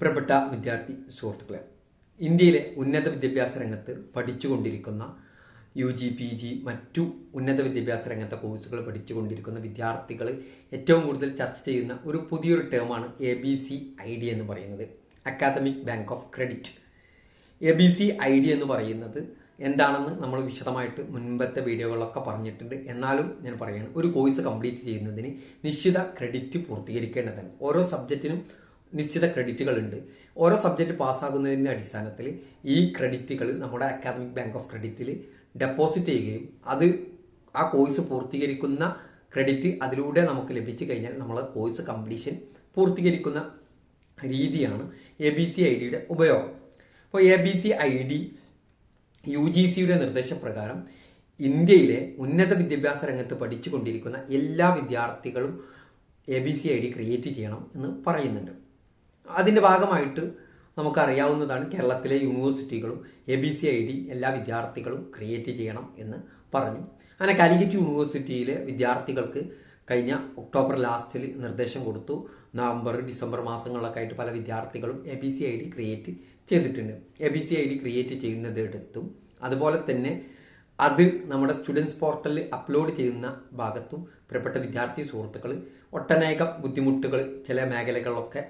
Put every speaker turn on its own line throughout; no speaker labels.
പ്രിയപ്പെട്ട വിദ്യാർത്ഥി സുഹൃത്തുക്കളെ ഇന്ത്യയിലെ ഉന്നത വിദ്യാഭ്യാസ രംഗത്ത് പഠിച്ചുകൊണ്ടിരിക്കുന്ന യു ജി പി ജി മറ്റു ഉന്നത വിദ്യാഭ്യാസ രംഗത്തെ കോഴ്സുകൾ പഠിച്ചുകൊണ്ടിരിക്കുന്ന വിദ്യാർത്ഥികൾ ഏറ്റവും കൂടുതൽ ചർച്ച ചെയ്യുന്ന ഒരു പുതിയൊരു ടേമാണ് A B C I D എന്ന് പറയുന്നത്. Academic bank of credit A B C I D എന്ന് പറയുന്നത് എന്താണെന്ന് നമ്മൾ വിശദമായിട്ട് മുൻപത്തെ വീഡിയോകളിലൊക്കെ പറഞ്ഞിട്ടുണ്ട്. എന്നാലും ഞാൻ പറയുകയാണ് ഒരു കോഴ്സ് കംപ്ലീറ്റ് ചെയ്യുന്നതിന് നിശ്ചിത ക്രെഡിറ്റ് പൂർത്തീകരിക്കേണ്ടതാണ് ഓരോ സബ്ജക്റ്റിനും നിശ്ചിത ക്രെഡിറ്റുകൾ ഉണ്ട് ഓരോ സബ്ജക്റ്റ് പാസ്സാകുന്നതിന്റെ അടിസ്ഥാനത്തിൽ ഈ ക്രെഡിറ്റുകൾ നമ്മുടെ അക്കാദമിക് ബാങ്ക് ഓഫ് ക്രെഡിറ്റിൽ ഡെപ്പോസിറ്റ് ചെയ്യുകയും അത് ആ കോഴ്സ് പൂർത്തീകരിക്കുന്ന ക്രെഡിറ്റ് അതിലൂടെ നമുക്ക് ലഭിച്ചു കഴിഞ്ഞാൽ നമ്മൾ കോഴ്സ് കംപ്ലീഷൻ പൂർത്തീകരിക്കുന്ന രീതിയാണ് എ ബി സി ഐ ഡിയുടെ ഉപയോഗം. അപ്പോൾ A B C I D U G സിയുടെ നിർദ്ദേശപ്രകാരം ഇന്ത്യയിലെ ഉന്നത വിദ്യാഭ്യാസ രംഗത്ത് പഠിച്ചുകൊണ്ടിരിക്കുന്ന എല്ലാ വിദ്യാർത്ഥികളും A B C I D create ചെയ്യണം എന്ന് പറയുന്നുണ്ട്. അതിന്റെ ഭാഗമായിട്ട് നമുക്കറിയാവുന്നതാണ് കേരളത്തിലെ യൂണിവേഴ്സിറ്റികളും A B C I D എല്ലാ വിദ്യാർത്ഥികളും ക്രിയേറ്റ് ചെയ്യണം എന്ന് പറഞ്ഞു. അങ്ങനെ കാലിക്കറ്റ് യൂണിവേഴ്സിറ്റിയിലെ വിദ്യാർത്ഥികൾക്ക് കഴിഞ്ഞ ഒക്ടോബർ ലാസ്റ്റിൽ നിർദ്ദേശം കൊടുത്തു. നവംബർ ഡിസംബർ മാസങ്ങളിലൊക്കെ ആയിട്ട് പല വിദ്യാർത്ഥികളും A B C I D create ചെയ്തിട്ടുണ്ട്. A B C I D create ചെയ്യുന്നതെടുത്തും അതുപോലെ തന്നെ അത് നമ്മുടെ സ്റ്റുഡൻസ് പോർട്ടലിൽ അപ്ലോഡ് ചെയ്യുന്ന ഭാഗത്തും പ്രിയപ്പെട്ട വിദ്യാർത്ഥി സുഹൃത്തുക്കൾ ഒട്ടനേകം ബുദ്ധിമുട്ടുകൾ ചില മേഖലകളിലൊക്കെ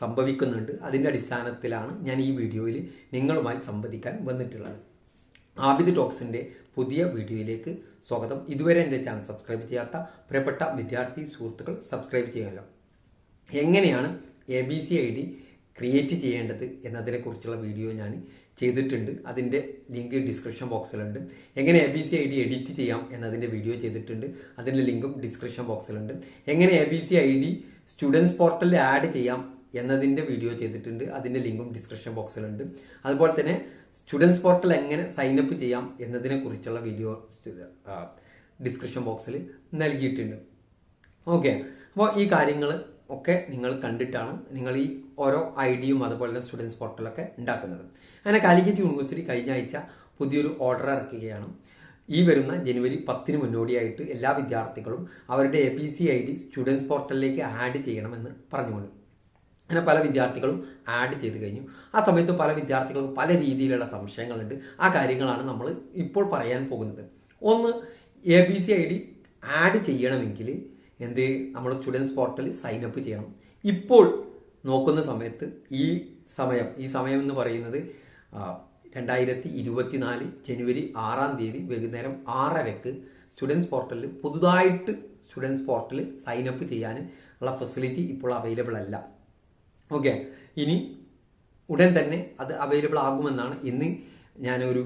സംഭവിക്കുന്നുണ്ട്. അതിന്റെ അടിസ്ഥാനത്തിലാണ് ഞാൻ ഈ വീഡിയോയിൽ നിങ്ങളുമായി സംവദിക്കാൻ വന്നിട്ടുള്ളത്. ആബിദ് ടോക്സിന്റെ പുതിയ വീഡിയോയിലേക്ക് സ്വാഗതം. ഇതുവരെ എന്റെ ചാനൽ സബ്സ്ക്രൈബ് ചെയ്യാത്ത പ്രിയപ്പെട്ട വിദ്യാർത്ഥി സുഹൃത്തുക്കൾ സബ്സ്ക്രൈബ് ചെയ്യാമല്ലോ. എങ്ങനെയാണ് A B C I D create ചെയ്യേണ്ടത് എന്നതിനെക്കുറിച്ചുള്ള വീഡിയോ ഞാൻ ചെയ്തിട്ടുണ്ട്. അതിന്റെ ലിങ്ക് ഡിസ്ക്രിപ്ഷൻ ബോക്സിലുണ്ട്. എങ്ങനെ A B C I D edit ചെയ്യാം എന്നതിന്റെ വീഡിയോ ചെയ്തിട്ടുണ്ട്. അതിന്റെ ലിങ്കും ഡിസ്ക്രിപ്ഷൻ ബോക്സിലുണ്ട്. എങ്ങനെ A B C I D students പോർട്ടലിൽ ആഡ് ചെയ്യാം എന്നതിന്റെ വീഡിയോ ചെയ്തിട്ടുണ്ട്. അതിന്റെ ലിങ്കും ഡിസ്ക്രിപ്ഷൻ ബോക്സിലുണ്ട് അതുപോലെ തന്നെ സ്റ്റുഡൻസ് പോർട്ടൽ എങ്ങനെ സൈനപ്പ് ചെയ്യാം എന്നതിനെ കുറിച്ചുള്ള വീഡിയോ ഡിസ്ക്രിപ്ഷൻ ബോക്സിൽ നൽകിയിട്ടുണ്ട്. ഓക്കെ അപ്പോൾ ഈ കാര്യങ്ങൾ ഒക്കെ നിങ്ങൾ കണ്ടിട്ടാണ് നിങ്ങൾ ഈ ഓരോ ഐ ഡിയും അതുപോലെ തന്നെ സ്റ്റുഡൻസ് പോർട്ടലൊക്കെ ഉണ്ടാക്കുന്നത്. അങ്ങനെ കാലിക്കറ്റ് യൂണിവേഴ്സിറ്റി കഴിഞ്ഞ ആഴ്ച പുതിയൊരു ഓർഡർ ഇറക്കുകയാണ്. ഈ വരുന്ന ജനുവരി പത്തിന് മുന്നോടിയായിട്ട് എല്ലാ വിദ്യാർത്ഥികളും അവരുടെ A P C I D students പോർട്ടലിലേക്ക് ആഡ് ചെയ്യണമെന്ന് പറഞ്ഞുകൊണ്ട്. അങ്ങനെ പല വിദ്യാർത്ഥികളും ആഡ് ചെയ്ത് കഴിഞ്ഞു. ആ സമയത്ത് പല വിദ്യാർത്ഥികൾക്കും പല രീതിയിലുള്ള സംശയങ്ങളുണ്ട്. ആ കാര്യങ്ങളാണ് നമ്മൾ ഇപ്പോൾ പറയാൻ പോകുന്നത്. ഒന്ന് A B C I D add ചെയ്യണമെങ്കിൽ എന്ത്? നമ്മൾ സ്റ്റുഡൻസ് പോർട്ടലിൽ സൈനപ്പ് ചെയ്യണം. ഇപ്പോൾ നോക്കുന്ന സമയത്ത് ഈ സമയം ഈ സമയം എന്ന് പറയുന്നത് രണ്ടായിരത്തി ഇരുപത്തിനാല് ജനുവരി ആറാം തീയതി വൈകുന്നേരം ആറരക്ക് സ്റ്റുഡൻസ് പോർട്ടലിൽ പുതുതായിട്ട് സ്റ്റുഡൻസ് പോർട്ടലിൽ സൈനപ്പ് ചെയ്യാൻ ഉള്ള ഫെസിലിറ്റി ഇപ്പോൾ അവൈലബിൾ അല്ല. ഓക്കെ. ഇനി ഉടൻ തന്നെ അത് അവൈലബിൾ ആകുമെന്നാണ് ഇന്ന് ഞാനൊരു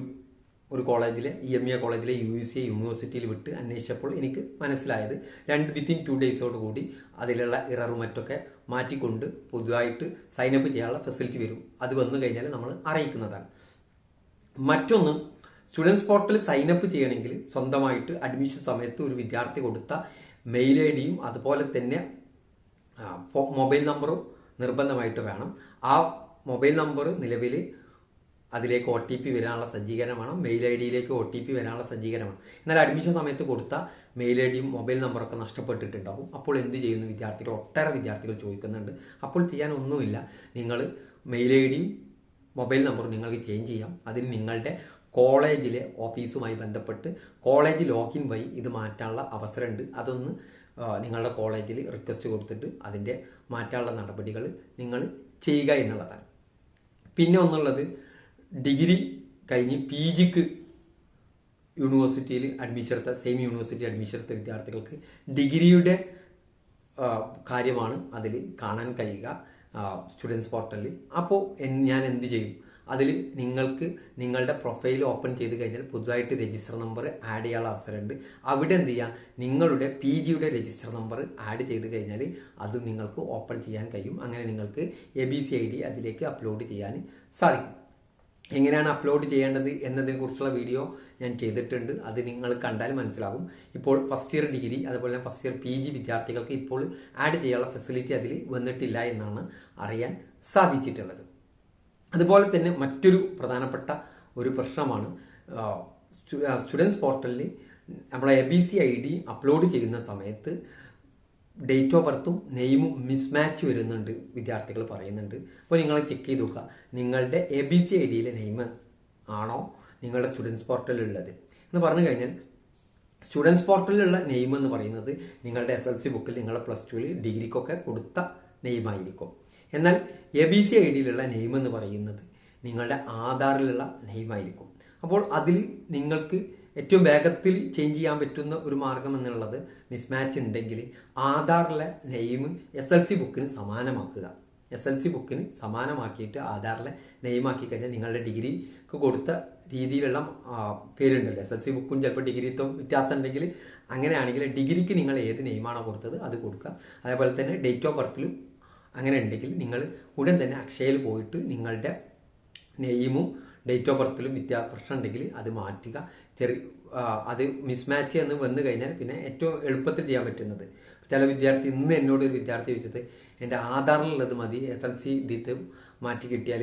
ഒരു കോളേജിലെ ഇ എം എ കോളേജിലെ യു എസ് എ യൂണിവേഴ്സിറ്റിയിൽ വിട്ട് അന്വേഷിച്ചപ്പോൾ എനിക്ക് മനസ്സിലായത് രണ്ട് വിത്തിൻ ടു ഡേയ്സോട് കൂടി അതിലുള്ള ഇററും മറ്റൊക്കെ മാറ്റിക്കൊണ്ട് പുതുതായിട്ട് സൈനപ്പ് ചെയ്യാനുള്ള ഫെസിലിറ്റി വരും. അത് വന്നു കഴിഞ്ഞാൽ നമ്മൾ അറിയിക്കുന്നതാണ്. മറ്റൊന്ന് സ്റ്റുഡൻസ് പോർട്ടലിൽ സൈനപ്പ് ചെയ്യണമെങ്കിൽ സ്വന്തമായിട്ട് അഡ്മിഷൻ സമയത്ത് ഒരു വിദ്യാർത്ഥി കൊടുത്ത മെയിൽ ഐ ഡിയും അതുപോലെ തന്നെ മൊബൈൽ നമ്പറും നിർബന്ധമായിട്ട് വേണം. ആ മൊബൈൽ നമ്പർ നിലവിൽ അതിലേക്ക് ഒ ടി പി വരാനുള്ള സജ്ജീകരണമാണ്. മെയിൽ ഐ ഡിയിലേക്ക് ഒ ടി പി വരാനുള്ള സജ്ജീകരണമാണ്. എന്നാൽ അഡ്മിഷൻ സമയത്ത് കൊടുത്ത മെയിൽ ഐ ഡിയും മൊബൈൽ നമ്പറൊക്കെ നഷ്ടപ്പെട്ടിട്ടുണ്ടാവും. അപ്പോൾ എന്ത് ചെയ്യുന്നു വിദ്യാർത്ഥികൾ? ഒട്ടേറെ വിദ്യാർത്ഥികൾ ചോദിക്കുന്നുണ്ട്. അപ്പോൾ ചെയ്യാൻ ഒന്നുമില്ല. നിങ്ങൾ മെയിൽ ഐ ഡിയും മൊബൈൽ നമ്പറും നിങ്ങൾക്ക് ചേഞ്ച് ചെയ്യാം. അതിന് നിങ്ങളുടെ കോളേജിലെ ഓഫീസുമായി ബന്ധപ്പെട്ട് കോളേജ് ലോഗിൻ വഴി ഇത് മാറ്റാനുള്ള അവസരമുണ്ട്. അതൊന്ന് നിങ്ങളുടെ കോളേജിൽ റിക്വസ്റ്റ് കൊടുത്തിട്ട് അതിന്റെ മാറ്റാനുള്ള നടപടികൾ നിങ്ങൾ ചെയ്യുക എന്നുള്ളതാണ്. പിന്നെ ഒന്നുള്ളത് ഡിഗ്രി കഴിഞ്ഞ് പി ജിക്ക് യൂണിവേഴ്സിറ്റിയിൽ അഡ്മിഷൻ എടുത്ത സെയിം യൂണിവേഴ്സിറ്റി അഡ്മിഷൻ എടുത്ത വിദ്യാർത്ഥികൾക്ക് ഡിഗ്രിയുടെ കാര്യമാണ് അതിൽ കാണാൻ കഴിയുക സ്റ്റുഡൻസ് പോർട്ടലിൽ അപ്പോൾ ഞാൻ എന്ത് ചെയ്യും? അതിൽ നിങ്ങൾക്ക് നിങ്ങളുടെ പ്രൊഫൈൽ ഓപ്പൺ ചെയ്ത് കഴിഞ്ഞാൽ പുതുതായിട്ട് രജിസ്റ്റർ നമ്പർ ആഡ് ചെയ്യാനുള്ള അവസരമുണ്ട്. അവിടെ എന്ത് ചെയ്യുക നിങ്ങളുടെ പി ജിയുടെ രജിസ്റ്റർ നമ്പർ ആഡ് ചെയ്ത് കഴിഞ്ഞാൽ അതും നിങ്ങൾക്ക് ഓപ്പൺ ചെയ്യാൻ കഴിയും. അങ്ങനെ നിങ്ങൾക്ക് A B C I D അതിലേക്ക് അപ്ലോഡ് ചെയ്യാൻ സാധിക്കും. എങ്ങനെയാണ് അപ്ലോഡ് ചെയ്യേണ്ടത് എന്നതിനെക്കുറിച്ചുള്ള വീഡിയോ ഞാൻ ചെയ്തിട്ടുണ്ട്. അത് നിങ്ങൾ കണ്ടാൽ മനസ്സിലാകും. ഇപ്പോൾ ഫസ്റ്റ് ഇയർ ഡിഗ്രി അതുപോലെ തന്നെ ഫസ്റ്റ് ഇയർ പി ജി വിദ്യാർത്ഥികൾക്ക് ഇപ്പോൾ ആഡ് ചെയ്യാനുള്ള ഫെസിലിറ്റി അതിൽ വന്നിട്ടില്ല എന്നാണ് അറിയാൻ സാധിച്ചിട്ടുള്ളത്. അതുപോലെ തന്നെ മറ്റൊരു പ്രധാനപ്പെട്ട ഒരു പ്രശ്നമാണ് സ്റ്റുഡൻസ് പോർട്ടലിൽ നമ്മളെ A B C I D upload ചെയ്യുന്ന സമയത്ത് ഡേറ്റ് ഓഫ് ബർത്തും നെയിമും മിസ്മാച്ച് വരുന്നുണ്ട് വിദ്യാർത്ഥികൾ പറയുന്നുണ്ട്. അപ്പോൾ നിങ്ങൾ ചെക്ക് ചെയ്ത് നോക്കുക നിങ്ങളുടെ എ ബി സി ഐ ഡിയിലെ നെയിം ആണോ നിങ്ങളുടെ സ്റ്റുഡൻസ് പോർട്ടലിലുള്ളത്? എന്ന് പറഞ്ഞു കഴിഞ്ഞാൽ സ്റ്റുഡൻസ് പോർട്ടലിലുള്ള നെയിം എന്ന് പറയുന്നത് നിങ്ങളുടെ എസ് എൽ സി ബുക്കിൽ നിങ്ങളുടെ പ്ലസ് ടുവിൽ ഡിഗ്രിക്കൊക്കെ കൊടുത്ത നെയിമായിരിക്കും. എന്നാൽ എ ബി സി ഐ ഡിയിലുള്ള നെയിം എന്ന് പറയുന്നത് നിങ്ങളുടെ ആധാറിലുള്ള നെയിമായിരിക്കും അപ്പോൾ അതിൽ നിങ്ങൾക്ക് ഏറ്റവും വേഗത്തിൽ ചേഞ്ച് ചെയ്യാൻ പറ്റുന്ന ഒരു മാർഗം എന്നുള്ളത് മിസ്മാച്ച് ഉണ്ടെങ്കിൽ ആധാറിലെ നെയിം എസ് എൽ സി ബുക്കിന് സമാനമാക്കുക. എസ് എൽ സി ബുക്കിന് സമാനമാക്കിയിട്ട് ആധാറിലെ നെയിമാക്കി കഴിഞ്ഞാൽ നിങ്ങളുടെ ഡിഗ്രിക്ക് കൊടുത്ത രീതിയിലുള്ള പേരുണ്ടല്ലോ. എസ് എൽ സി ബുക്കും ചിലപ്പോൾ ഡിഗ്രിത്വം വ്യത്യാസം ഉണ്ടെങ്കിൽ അങ്ങനെയാണെങ്കിൽ ഡിഗ്രിക്ക് നിങ്ങൾ ഏത് നെയിമാണോ കൊടുത്തത് അത് കൊടുക്കുക. അതേപോലെ തന്നെ ഡേറ്റ് ഓഫ് ബർത്തിലും അങ്ങനെ ഉണ്ടെങ്കിൽ നിങ്ങൾ ഉടൻ തന്നെ അക്ഷയയിൽ പോയിട്ട് നിങ്ങളുടെ നെയിമും ഡേറ്റ് ഓഫ് ബർത്തിലും വിദ്യാ പ്രശ്നം ഉണ്ടെങ്കിൽ അത് മാറ്റുക. ചെറിയ അത് മിസ്മാച്ച് എന്ന് വന്നു കഴിഞ്ഞാൽ പിന്നെ ഏറ്റവും എളുപ്പത്തിൽ ചെയ്യാൻ പറ്റുന്നത്. ചില വിദ്യാർത്ഥി ഇന്ന് എന്നോട് ഒരു വിദ്യാർത്ഥി ചോദിച്ചത് എന്റെ ആധാറിലുള്ളത് മതി എസ് എൽ സി ഇതിത്ത് മാറ്റി കിട്ടിയാൽ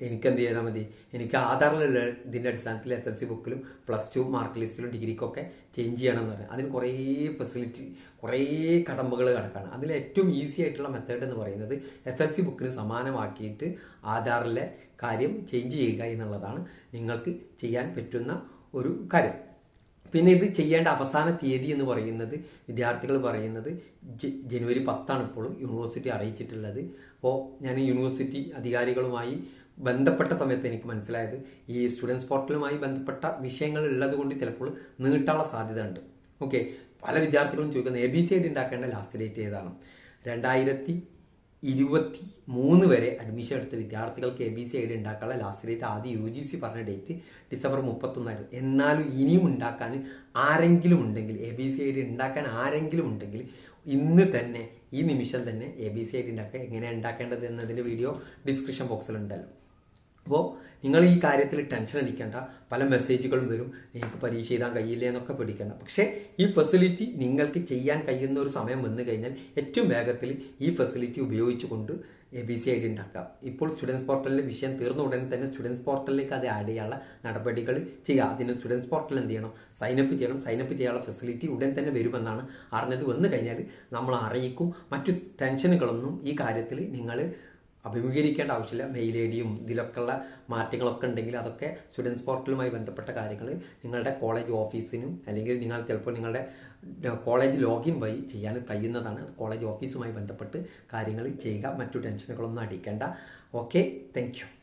എനിക്ക് എന്ത് ചെയ്താൽ മതി? എനിക്ക് ആധാറിലുള്ള ഇതിന്റെ അടിസ്ഥാനത്തിൽ എസ് എൽ സി ബുക്കിലും പ്ലസ് ടു മാർക്ക് ലിസ്റ്റിലും ഡിഗ്രിക്കൊക്കെ ചേഞ്ച് ചെയ്യണം എന്ന് പറയാം. അതിന് കുറേ ഫെസിലിറ്റി കുറേ കടമ്പകൾ കിടക്കാണ് അതിൽ ഏറ്റവും ഈസി ആയിട്ടുള്ള മെത്തേഡ് എന്ന് പറയുന്നത് എസ് എൽ സി ബുക്കിന് സമാനമാക്കിയിട്ട് ആധാറിലെ കാര്യം ചേഞ്ച് ചെയ്യുക എന്നുള്ളതാണ് നിങ്ങൾക്ക് ചെയ്യാൻ പറ്റുന്ന ഒരു കാര്യം. പിന്നെ ഇത് ചെയ്യേണ്ട അവസാന തീയതി എന്ന് പറയുന്നത് വിദ്യാർത്ഥികൾ പറയുന്നത് ജനുവരി പത്താണ് ഇപ്പോൾ യൂണിവേഴ്സിറ്റി അറിയിച്ചിട്ടുള്ളത്. അപ്പോൾ ഞാൻ യൂണിവേഴ്സിറ്റി അധികാരികളുമായി ബന്ധപ്പെട്ട സമയത്ത് എനിക്ക് മനസ്സിലായത് ഈ സ്റ്റുഡൻസ് പോർട്ടലുമായി ബന്ധപ്പെട്ട വിഷയങ്ങൾ ഉള്ളത് കൊണ്ട് ചിലപ്പോൾ നീട്ടാനുള്ള സാധ്യത ഉണ്ട് ഓക്കെ പല വിദ്യാർത്ഥികളും ചോദിക്കുന്നത് എ ബി സി ഐഡി ഉണ്ടാക്കേണ്ട ലാസ്റ്റ് ഡേറ്റ് ഏതാണ്? രണ്ടായിരത്തി ഇരുപത്തി മൂന്ന് വരെ അഡ്മിഷൻ എടുത്ത വിദ്യാർത്ഥികൾക്ക് എ ബി സി ഐഡി ഉണ്ടാക്കാനുള്ള ലാസ്റ്റ് ഡേറ്റ് ആദ്യം യു ജി സി പറഞ്ഞ ഡേറ്റ് ഡിസംബർ മുപ്പത്തൊന്നായിരുന്നു. എന്നാലും ഇനിയും ഉണ്ടാക്കാൻ ആരെങ്കിലും ഉണ്ടെങ്കിൽ എ ബി സി ഐഡി ഉണ്ടാക്കാൻ ആരെങ്കിലും ഉണ്ടെങ്കിൽ ഇന്ന് തന്നെ ഈ നിമിഷം തന്നെ A B C I D ഉണ്ടാക്കുക. എങ്ങനെയാണ് ഉണ്ടാക്കേണ്ടത് എന്നതിന്റെ വീഡിയോ ഡിസ്ക്രിപ്ഷൻ ബോക്സിലുണ്ടല്ലോ അപ്പോൾ നിങ്ങൾ ഈ കാര്യത്തിൽ ടെൻഷൻ അടിക്കേണ്ട. പല മെസ്സേജുകളും വരും. നിങ്ങൾക്ക് പരീക്ഷ എഴുതാൻ കഴിയില്ല എന്നൊക്കെ പിടിക്കേണ്ട. പക്ഷേ ഈ ഫെസിലിറ്റി നിങ്ങൾക്ക് ചെയ്യാൻ കഴിയുന്ന ഒരു സമയം വന്നു കഴിഞ്ഞാൽ ഏറ്റവും വേഗത്തിൽ ഈ ഫെസിലിറ്റി ഉപയോഗിച്ചുകൊണ്ട് A B C I D ഉണ്ടാക്കാം ഇപ്പോൾ സ്റ്റുഡൻസ് പോർട്ടലിലെ വിഷയം തീർന്ന ഉടനെ തന്നെ സ്റ്റുഡൻസ് പോർട്ടലിലേക്ക് അത് ആഡ് ചെയ്യാനുള്ള നടപടികൾ ചെയ്യുക. അതിന് സ്റ്റുഡൻസ് പോർട്ടൽ എന്ത് ചെയ്യണം? സൈനപ്പ് ചെയ്യണം. സൈനപ്പ് ചെയ്യാനുള്ള ഫെസിലിറ്റി ഉടൻ തന്നെ വരുമെന്നാണ് അറിഞ്ഞത് വന്നു കഴിഞ്ഞാൽ നമ്മൾ അറിയിക്കും. മറ്റു ടെൻഷനുകളൊന്നും ഈ കാര്യത്തിൽ നിങ്ങൾ അഭിമുഖീകരിക്കേണ്ട ആവശ്യമില്ല. മെയിൽ ഐ ഡിയും ഇതിലൊക്കെയുള്ള മാറ്റങ്ങളൊക്കെ ഉണ്ടെങ്കിൽ അതൊക്കെ സ്റ്റുഡൻസ് പോർട്ടലുമായി ബന്ധപ്പെട്ട കാര്യങ്ങൾ നിങ്ങളുടെ കോളേജ് ഓഫീസിനും അല്ലെങ്കിൽ നിങ്ങൾ ചിലപ്പോൾ നിങ്ങളുടെ കോളേജ് ലോഗിൻ വഴി ചെയ്യാൻ കഴിയുന്നതാണ്. കോളേജ് ഓഫീസുമായി ബന്ധപ്പെട്ട് കാര്യങ്ങൾ ചെയ്യുക. മറ്റു ടെൻഷനുകളൊന്നും അടിക്കേണ്ട. Okay thank